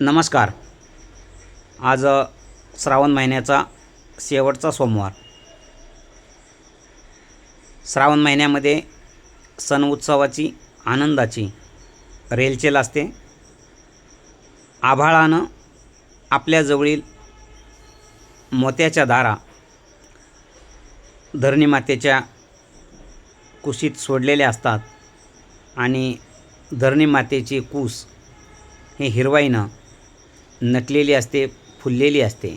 नमस्कार. आज श्रावण महिन्याचा शेवटचा सोमवार. श्रावण महिन्यामध्ये सण उत्सवाची आनंदाची रेलचेल असते. आभाळानं आपल्याजवळील मोत्याच्या दारा धरणी मातेच्या कुशीत सोडलेल्या असतात आणि धरणी मातेची कूस हे हिरवाईनं नटलेली असते फुललेली असते.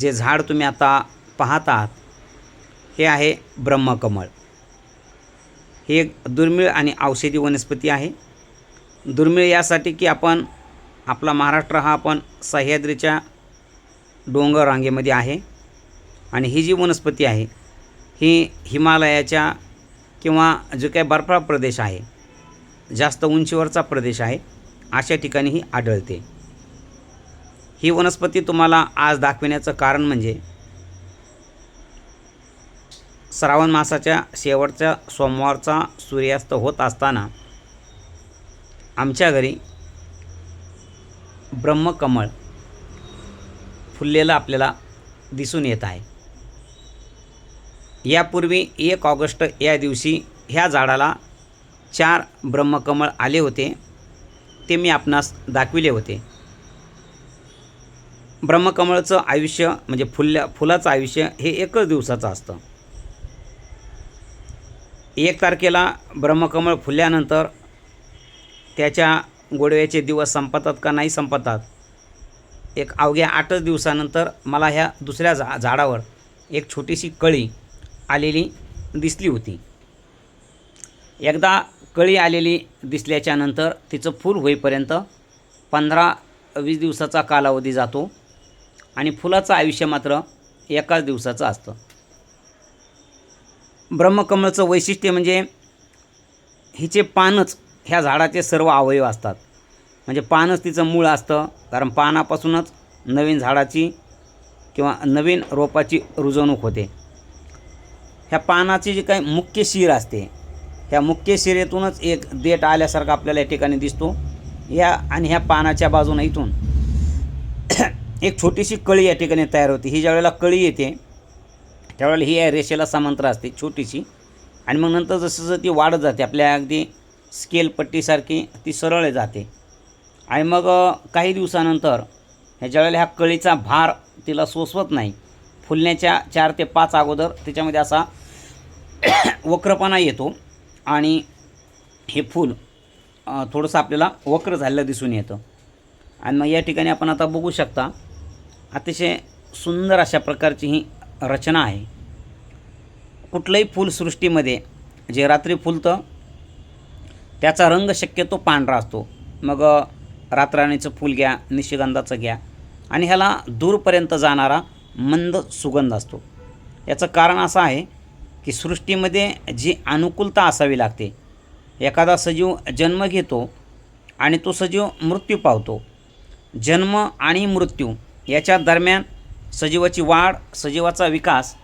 जे झाड तुम्ही आता पाहत आहात हे आहे ब्रह्मकमळ. हे एक दुर्मिळ आणि औषधी वनस्पती आहे. दुर्मिळ यासाठी की आपण आपला महाराष्ट्र हा आपण सह्याद्रीच्या डोंगर रांगेमध्ये आहे. आणि ही जी वनस्पती आहे ही हिमालयाच्या किंवा जो काही बर्फाळ प्रदेश आहे जास्त उंचीवरचा प्रदेश आहे. अशा ठिकाणीही आढळते. ही वनस्पती तुम्हाला आज दाखविण्याचं कारण म्हणजे श्रावण मासाच्या शेवटच्या सोमवारचा सूर्यास्त होत असताना आमच्या घरी ब्रह्मकमळ फुललेलं आपल्याला दिसून येत आहे. यापूर्वी एक ऑगस्ट या दिवशी ह्या झाडाला चार ब्रह्मकमळ आले होते. ते मी आपणास दाखविले होते. ब्रह्मकमळचं आयुष्य म्हणजे फुल्या फुलाचं आयुष्य हे एकच दिवसाचं असतं. एक तारखेला ब्रह्मकमळ फुलल्यानंतर त्याच्या गोडव्याचे दिवस संपतात का नाही संपतात. एक अवघ्या आठच दिवसानंतर मला ह्या दुसऱ्या झा झाडावर एक छोटीशी कळी आलेली दिसली होती. एकदा कळी आलेली दिसल्याच्यानंतर तिचं फूल होईपर्यंत पंधरा वीस दिवसाचा कालावधी जातो आणि फुलाचं आयुष्य मात्र एकाच दिवसाचं असतं. ब्रह्मकमळचं वैशिष्ट्य म्हणजे हिचे पानच ह्या झाडाचे सर्व अवयव असतात. म्हणजे पानच तिचं मूळ असतं कारण पानापासूनच नवीन झाडाची किंवा नवीन रोपाची रुजवणूक होते. ह्या पानाची जी काही मुख्य शिर असते ह्या मुख्य शिरेतूनच एक देठ आल्यासारखा आपल्याला या ठिकाणी दिसतो. या आणि ह्या पानाच्या बाजूने इथून एक छोटीशी कळी या ठिकाणी तयार होते. ही ज्यावेळेला कळी येते त्यावेळेला ही या रेषेला समांतर असते छोटीशी. आणि मग नंतर जसं जसं ती वाढत जाते आपल्या अगदी स्केल पट्टीसारखी ती सरळ जाते. आणि मग काही दिवसानंतर ह्या ज्यावेळेला ह्या कळीचा भार तिला सोसवत नाही फुलण्याच्या चार ते पाच अगोदर त्याच्यामध्ये असा वक्रपणा येतो. आणि हे फूल थोडंसं आपल्याला वक्र झालेलं दिसून येतं. आणि मग या ठिकाणी आपण आता बघू शकता अतिशय सुंदर अशा प्रकारची ही रचना आहे. कुठलंही फुलसृष्टीमध्ये जे रात्री फुलतं त्याचा रंग शक्यतो पांढरा असतो. मग अ, रातराणीचं फूल घ्या निशिगंधाचं घ्या आणि ह्याला दूरपर्यंत जाणारा मंद सुगंध असतो. याचं कारण असं आहे की सृष्टीमध्ये जी अनुकूलता असावी लागते. एखादा सजीव जन्म घेतो आणि तो सजीव मृत्यू पावतो. जन्म आणि मृत्यू याच्या दरम्यान सजीवाची वाढ सजीवाचा विकास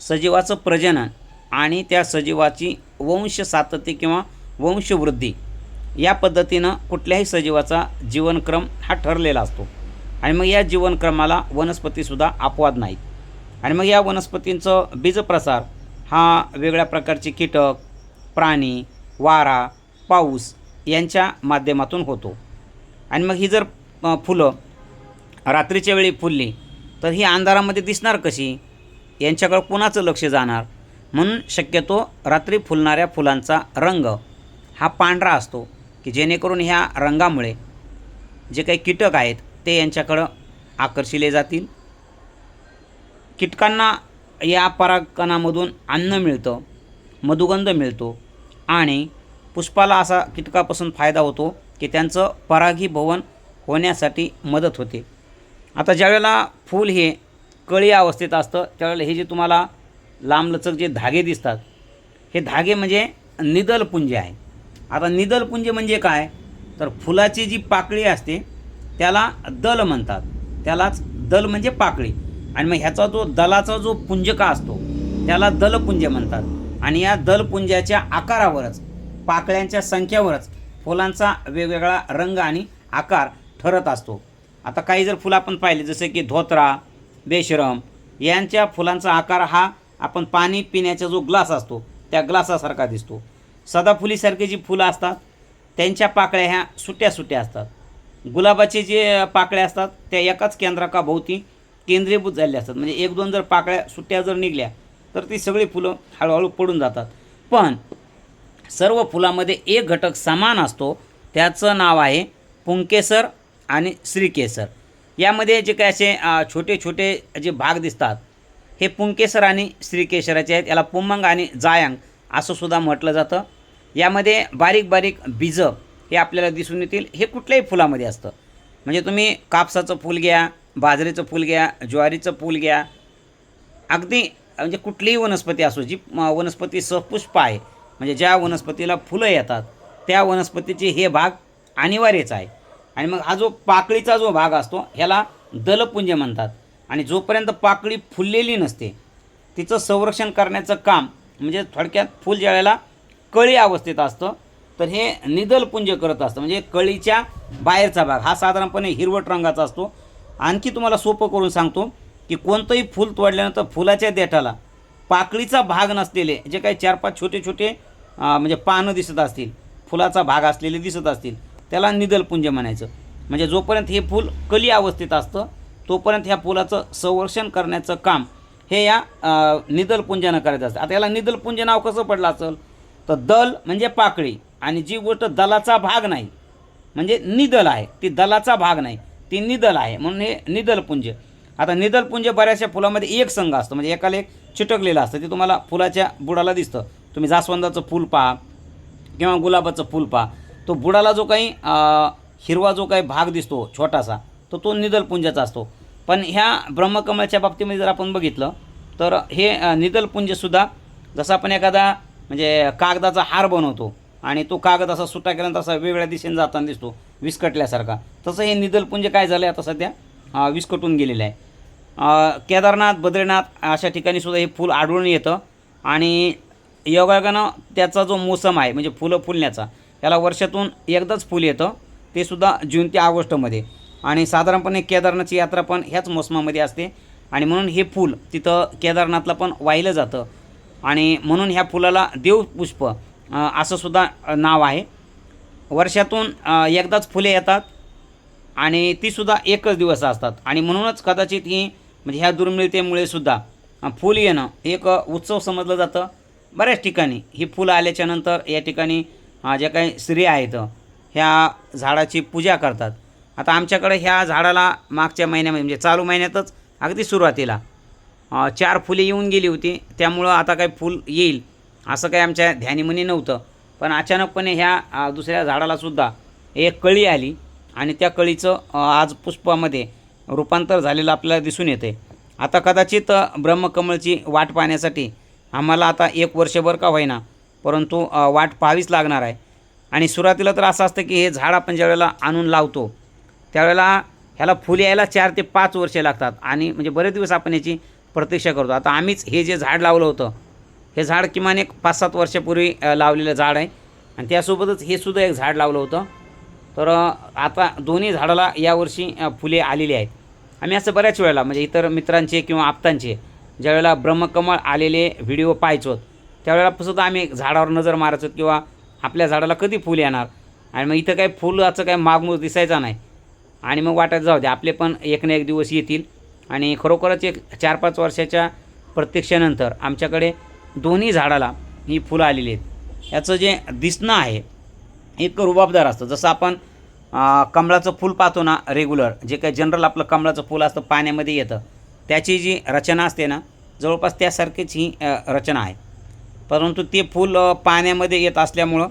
सजीवाचं प्रजनन आणि त्या सजीवाची वंश सातत्य किंवा वंशवृद्धी या पद्धतीनं कुठल्याही सजीवाचा जीवनक्रम हा ठरलेला असतो. आणि मग या जीवनक्रमाला वनस्पतीसुद्धा अपवाद नाहीत. आणि मग या वनस्पतींचं बीजप्रसार हा वेगळ्या प्रकारचे कीटक प्राणी वारा पाऊस यांच्या माध्यमातून होतो. आणि मग ही जर फुलं रात्रीच्या वेळी फुलली तर ही अंधारामध्ये दिसणार कशी? यांच्याकडं कुणाचं लक्ष जाणार? म्हणून शक्यतो रात्री फुलणाऱ्या फुलांचा रंग हा पांढरा असतो की जेणेकरून ह्या रंगामुळे जे काही कीटक आहेत ते यांच्याकडं आकर्षिले जातील. कीटकांना या परागकणामधून अन्न मिळतं मधुगंध मिळतो आणि पुष्पाला असा कीटकापासून फायदा होतो की त्यांचं परागीभवन होण्यासाठी मदत होते. आता ज्यावेळेला फूल हे कळी अवस्थेत असतं त्यावेळेला हे जे तुम्हाला लांबलचक जे धागे दिसतात हे धागे म्हणजे निदलपुंज आहे. आता निदलपुंज म्हणजे काय? तर फुलाची जी पाकळी असते त्याला दल म्हणतात. त्यालाच दल म्हणजे पाकळी. आणि मग ह्याचा जो दलाचा जो पुंजका असतो त्याला दलपुंज म्हणतात. आणि या दलपुंजाच्या आकारावरच पाकळ्यांच्या संख्येवरच फुलांचा वेगवेगळा रंग आणि आकार ठरत असतो. आता काही जर फुलं आपण पाहिले जसे की धोत्रा बेशरम यांच्या फुलांचा आकार हा आपण पाणी पिण्याचा जो ग्लास असतो त्या ग्लासासारखा दिसतो. सदाफुलीसारखी जी फुलं असतात त्यांच्या पाकळ्या ह्या सुट्या सुट्या असतात. गुलाबाचे जे पाकळ्या असतात त्या एकाच केंद्राकाभोवती केंद्रीभूत झालेले असतात. म्हणजे एक दोन जर पाकळ्या सुट्ट्या जर निघल्या तर ती सगळी फुलं हळूहळू पडून जातात. पण सर्व फुलामध्ये एक घटक समान असतो. त्याचं नाव आहे पुंकेसर आणि श्रीकेसर. यामध्ये जे काय असे छोटे छोटे जे भाग दिसतात हे पुंकेसर आणि श्रीकेसराचे आहेत. याला पुमंग आणि जायांग असं सुद्धा म्हटलं जातं. यामध्ये बारीक बारीक बीजं हे आपल्याला दिसून येतील. हे कुठल्याही फुलामध्ये असतं. म्हणजे तुम्ही कापसाचं फूल घ्या बाजरीचं फूल घ्या ज्वारीचं फूल घ्या. अगदी म्हणजे कुठलीही वनस्पती असो जी वनस्पती सपुष्प आहे म्हणजे ज्या वनस्पतीला फुलं येतात त्या वनस्पतीचे हे भाग अनिवार्यच आहे. आणि मग हा जो पाकळीचा जो भाग असतो ह्याला दलपुंज म्हणतात. आणि जोपर्यंत पाकळी फुललेली नसते तिचं संरक्षण करण्याचं काम म्हणजे थोडक्यात फूल ज्यावेळेला कळी अवस्थेत असतं तर हे निदलपुंज करत असतं. म्हणजे कळीच्या बाहेरचा भाग हा साधारणपणे हिरवट रंगाचा असतो आणखी तुम्हाला सोपं करून सांगतो की कोणतंही फूल तोडल्यानंतर फुलाच्या देठाला पाकळीचा भाग नसलेले जे काही चार पाच छोटे छोटे म्हणजे पानं दिसत असतील फुलाचा भाग असलेले दिसत असतील त्याला निदलपुंज म्हणायचं. म्हणजे जोपर्यंत हे फूल कली अवस्थेत असतं तोपर्यंत ह्या फुलाचं संरक्षण करण्याचं काम हे या निदलपुंजानं करायचं असतं. आता याला निदलपुंज नाव कसं पडलं असेल? तर दल म्हणजे पाकळी. आणि जी गोष्ट दलाचा भाग नाही म्हणजे निदल आहे ती दलाचा भाग नाही. ती निदल आहे म्हणून हे निदलपुंज आता निदलपुंज बऱ्याचशा फुलामध्ये एक संघ असतो म्हणजे एकाला एक चिटकलेलं असतं ते तुम्हाला फुलाच्या बुडाला दिसतं. तुम्ही जास्वंदाचं फूल पहा किंवा गुलाबाचं फूल पहा. तो बुडाला जो काही हिरवा जो काही भाग दिसतो छोटासा तर तो निदलपुंजाचा असतो. पण ह्या ब्रह्मकमळच्या बाबतीमध्ये जर आपण बघितलं तर हे निदलपुंजसुद्धा जसं आपण एखादा म्हणजे कागदाचा हार बनवतो आणि तो कागद असा सुटा केल्यानंतर असा वेगळ्या दिशेने जाताना दिसतो विस्कटल्यासारखा. तसं हे निदलपुंज काय झालं आहे आता सध्या? विस्कटून गेलेलं आहे. केदारनाथ बद्रीनाथ अशा ठिकाणी सुद्धा हे फूल आढळून येतं. आणि योगायोगानं त्याचा जो मोसम आहे म्हणजे फुलं फुलण्याचा त्याला वर्षातून एकदाच फूल येतं. ते सुद्धा जून ते ऑगस्टमध्ये. आणि साधारणपणे केदारनाथची यात्रा पण ह्याच मोसमामध्ये असते. आणि म्हणून हे फूल तिथं केदारनाथला पण वाहिलं जातं. आणि म्हणून ह्या फुलाला देवपुष्प असं सुद्धा नाव आहे. वर्षातून एकदाच फुले येतात आणि तीसुद्धा एकच दिवस असतात. आणि म्हणूनच कदाचित ही म्हणजे ह्या दुर्मिळतेमुळे सुद्धा फुल फूल येणं एक उत्सव समजलं जातं बऱ्याच ठिकाणी. ही फुलं आल्याच्यानंतर या ठिकाणी ज्या काही स्त्रिया आहेत ह्या झाडाची पूजा करतात. आता आमच्याकडे ह्या झाडाला मागच्या महिन्यामध्ये म्हणजे चालू महिन्यातच अगदी सुरुवातीला चार फुले येऊन गेली होती. त्यामुळं आता काही फूल येईल. असं काही आमच्या ध्यानीमनी नव्हतं. पण अचानकपणे ह्या दुसऱ्या झाडालासुद्धा एक कळी आली आणि त्या कळीचं आज पुष्पामध्ये रूपांतर झालेलं आपल्याला दिसून येते आता कदाचित ब्रह्मकमळची वाट पाहण्यासाठी आम्हाला आता एक वर्षभर का होईना परंतु वाट पाहावीच लागणार आहे. आणि सुरुवातीला तर असं असतं की हे झाड आपण ज्यावेळेला आणून लावतो त्यावेळेला ह्याला फुल यायला चार ते पाच वर्षे लागतात आणि म्हणजे बरेच दिवस आपण याची प्रतीक्षा करतो. आता आम्हीच हे जे झाड लावलं होतं हे झाड किमान एक पाच सात वर्षापूर्वी लावलेलं झाड आहे. आणि त्यासोबतच हे सुद्धा एक झाड लावलं होतं. तर आता दोन्ही झाडाला यावर्षी फुले आलेली आहेत. आम्ही असं बऱ्याच वेळेला म्हणजे इतर मित्रांचे किंवा आप्तांचे ज्यावेळेला ब्रह्मकमळ आलेले व्हिडिओ पाहायचो त्यावेळेला सुद्धा आम्ही झाडावर नजर मारायचो किंवा आपल्या झाडाला कधी फुल येणार? आणि मग इथं काही फुलाचं काही मागमूस दिसायचा नाही. आणि मग वाटत जाऊ दे आपले पण एक ना एक दिवस येतील. आणि खरोखरच एक चार पाच वर्षाच्या प्रत्यक्षानंतर आमच्याकडे दोन्ही झाडाला ही फुलं आलेली आहेत. याचं जे दिसणं आहे एक रुबाबदार असतं. जसं आपण कमळाचं फूल पाहतो ना रेग्युलर जे काही जनरल आपलं कमळाचं फूल असतं पाण्यामध्ये येतं. त्याची जी रचना असते ना जवळपास त्यासारखीच ही रचना आहे. परंतु ते फूल पाण्यामध्ये येत असल्यामुळं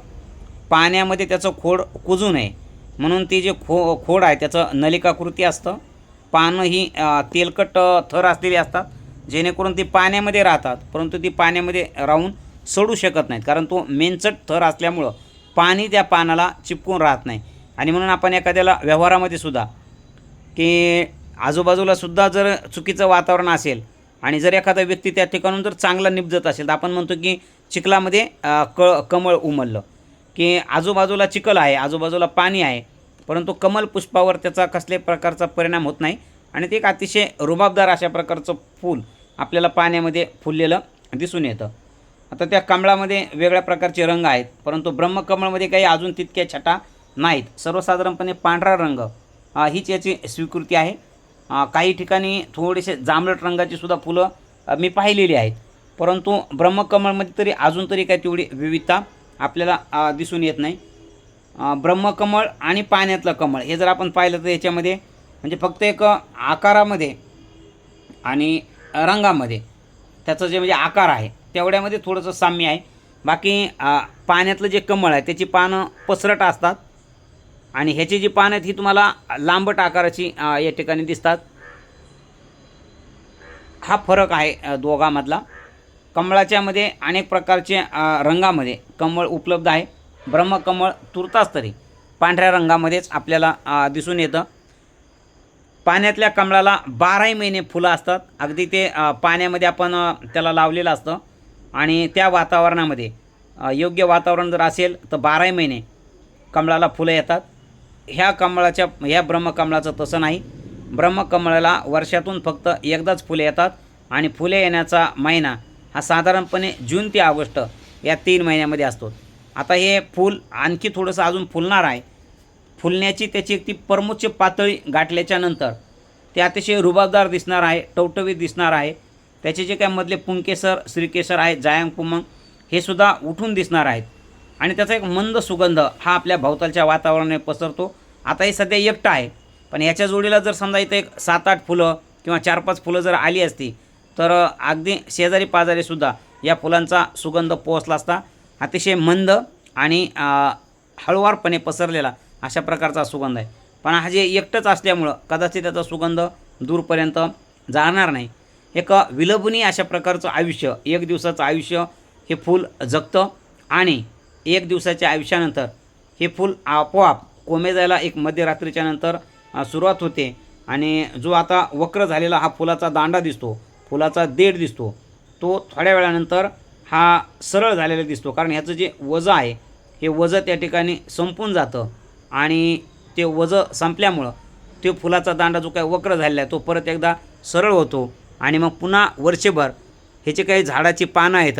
पाण्यामध्ये त्याचं खोड कुजू नये. म्हणून ते जे खो खोड आहे त्याचं नलिकाकृती असतं. पानं ही तेलकट थर असलेली असतात. जेणेकरून ती पाण्यामध्ये राहतात परंतु ती पाण्यामध्ये राहून सडू शकत नाहीत. कारण तो मेनचट थर असल्यामुळं पाणी त्या पानाला चिपकून राहत नाही. आणि म्हणून आपण एखाद्याला व्यवहारामध्ये सुद्धा की आजूबाजूला सुद्धा जर चुकीचं वातावरण असेल आणि जर एखादा व्यक्ती त्या ठिकाणून जर चांगला निपजत असेल तर आपण म्हणतो की चिखलामध्ये क कमळ उमललं. की आजूबाजूला चिखल आहे आजूबाजूला पाणी आहे परंतु कमल पुष्पावर त्याचा कसल्याही प्रकारचा परिणाम होत नाही. आणि ते एक अतिशय रुबाबदार अशा प्रकारचं फूल आपल्याला पाण्यामध्ये फुललेलं दिसून येतं. आता त्या कमळामध्ये वेगळ्या प्रकारचे रंग आहेत परंतु ब्रह्मकमळमध्ये काही अजून तितक्या छटा नाहीत. सर्वसाधारणपणे पांढरा रंग हीच याची स्वीकृती आहे. काही ठिकाणी थोडेसे जांभळट रंगाची सुद्धा फुलं मी पाहिलेली आहेत. परंतु ब्रह्मकमळमध्ये तरी अजून तरी काय तेवढी विविधता आपल्याला दिसून येत नाही. ब्रह्मकमळ आणि पाण्यातलं कमळ हे जर आपण पाहिलं तर याच्यामध्ये म्हणजे फक्त एक आकारामध्ये आणि रंगामध्ये. त्याचं जे म्हणजे आकार आहे तेवढ्यामध्ये थोडंसं साम्य आहे. बाकी पाण्यातलं जे कमळ आहे त्याची पानं पसरट असतात. आणि ह्याची जी पानं आहेत ही तुम्हाला लांबट आकाराची या ठिकाणी दिसतात. हा फरक आहे दोघांमधला. कमळाच्यामध्ये अनेक प्रकारचे रंगामध्ये कमळ उपलब्ध आहे. ब्रह्मकमळ तुर्तास तरी पांढऱ्या रंगामध्येच आपल्याला दिसून येतं. पाण्यातल्या कमळाला बाराही महिने फुलं असतात. अगदी ते पाण्यामध्ये आपण त्याला लावलेलं असतं. आणि त्या वातावरणामध्ये योग्य वातावरण जर असेल तर बाराही महिने कमळाला फुलं येतात. ह्या कमळाच्या ह्या ब्रह्मकमळाचं तसं नाही. ब्रह्मकमळाला वर्षातून फक्त एकदाच फुले येतात. आणि फुले येण्याचा महिना हा साधारणपणे जून ते ऑगस्ट या तीन महिन्यामध्ये असतो. आता हे फूल आणखी थोडंसं अजून फुलणार आहे. फुलण्याची त्याची एक ती परमोच्च पातळी गाठल्याच्या नंतर ते अतिशय रुबाबदार दिसणार आहे टवटवीत दिसणार आहे. त्याचे जे काय मधले पुंकेसर श्रीकेसर आहेत जायांग पुमंग हे सुद्धा उठून दिसणार आहेत. आणि त्याचा एक मंद सुगंध हा आपल्या भोवतालच्या वातावरणाने पसरतो. आता हे सध्या एकटं आहे पण याच्या जोडीला जर समजा इथं एक सात आठ फुलं किंवा चार पाच फुलं जर आली असती तर अगदी शेजारी पाजारीसुद्धा या फुलांचा सुगंध पोहोचला असता अतिशय मंद आणि हळुवारपणे पसरलेला अशा प्रकारचा सुगंध आहे. पण हा जे एकटंच असल्यामुळं कदाचित त्याचा सुगंध दूरपर्यंत जाणार नाही. एक विलंबनी अशा प्रकारचं आयुष्य एक दिवसाचं आयुष्य हे फूल जगतं आणि एक दिवसाच्या आयुष्यानंतर हे फूल आपोआप कोमेजायला एक मध्यरात्रीच्या नंतर सुरुवात होते आणि जो आता वक्र झालेला हा फुलाचा दांडा दिसतो फुलाचा देठ दिसतो तो थोड्या वेळानंतर हा सरळ झालेला दिसतो. कारण ह्याचं जे वजं आहे हे वजं त्या ठिकाणी संपून जातं. आणि ते वजं संपल्यामुळं ते फुलाचा दांडा जो काही वक्र झालेला आहे तो परत एकदा सरळ होतो. आणि मग पुन्हा वर्षभर ह्याचे काही झाडाची पानं आहेत.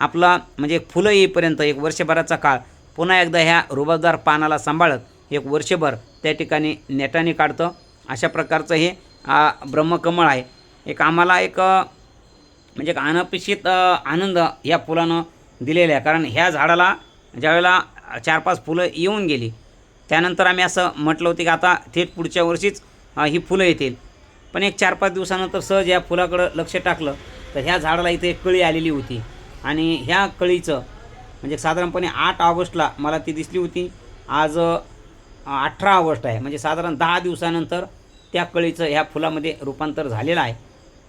आपला म्हणजे फुलं येईपर्यंत एक वर्षभराचा काळ पुन्हा एकदा ह्या रुबाबदार पानाला सांभाळत एक वर्षभर त्या ठिकाणी नेटाने काढतं. अशा प्रकारचं हे ब्रह्मकमळ आहे. एक आम्हाला एक म्हणजे एक अनपेक्षित आनंद या फुलानं दिलेला आहे. कारण ह्या झाडाला ज्यावेळेला चार पाच फुलं येऊन गेली त्यानंतर आम्ही असं म्हटलं होतं की आता थेट पुढच्या वर्षीच ही फुलं येतील. पण एक चार पाच दिवसानंतर सहज या फुलाकडं लक्ष टाकलं तर ह्या झाडाला इथे एक कळी आलेली होती. आणि ह्या कळीचं म्हणजे साधारणपणे आठ ऑगस्टला मला ती दिसली होती. आज अठरा ऑगस्ट आहे. म्हणजे साधारण दहा दिवसानंतर त्या कळीचं ह्या फुलामध्ये रूपांतर झालेलं आहे.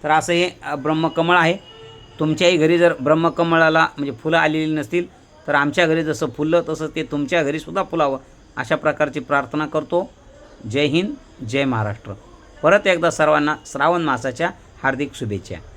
तर असं हे ब्रह्मकमळ आहे. तुमच्याही घरी जर ब्रह्मकमळाला म्हणजे फुलं आलेली नसतील तर आमच्या घरी जसं फुललं तसं ते तुमच्या घरीसुद्धा फुलावं. अशा प्रकारची प्रार्थना करतो. जय हिंद जय महाराष्ट्र. परत एकदा सर्वांना श्रावण मासाच्या हार्दिक शुभेच्छा.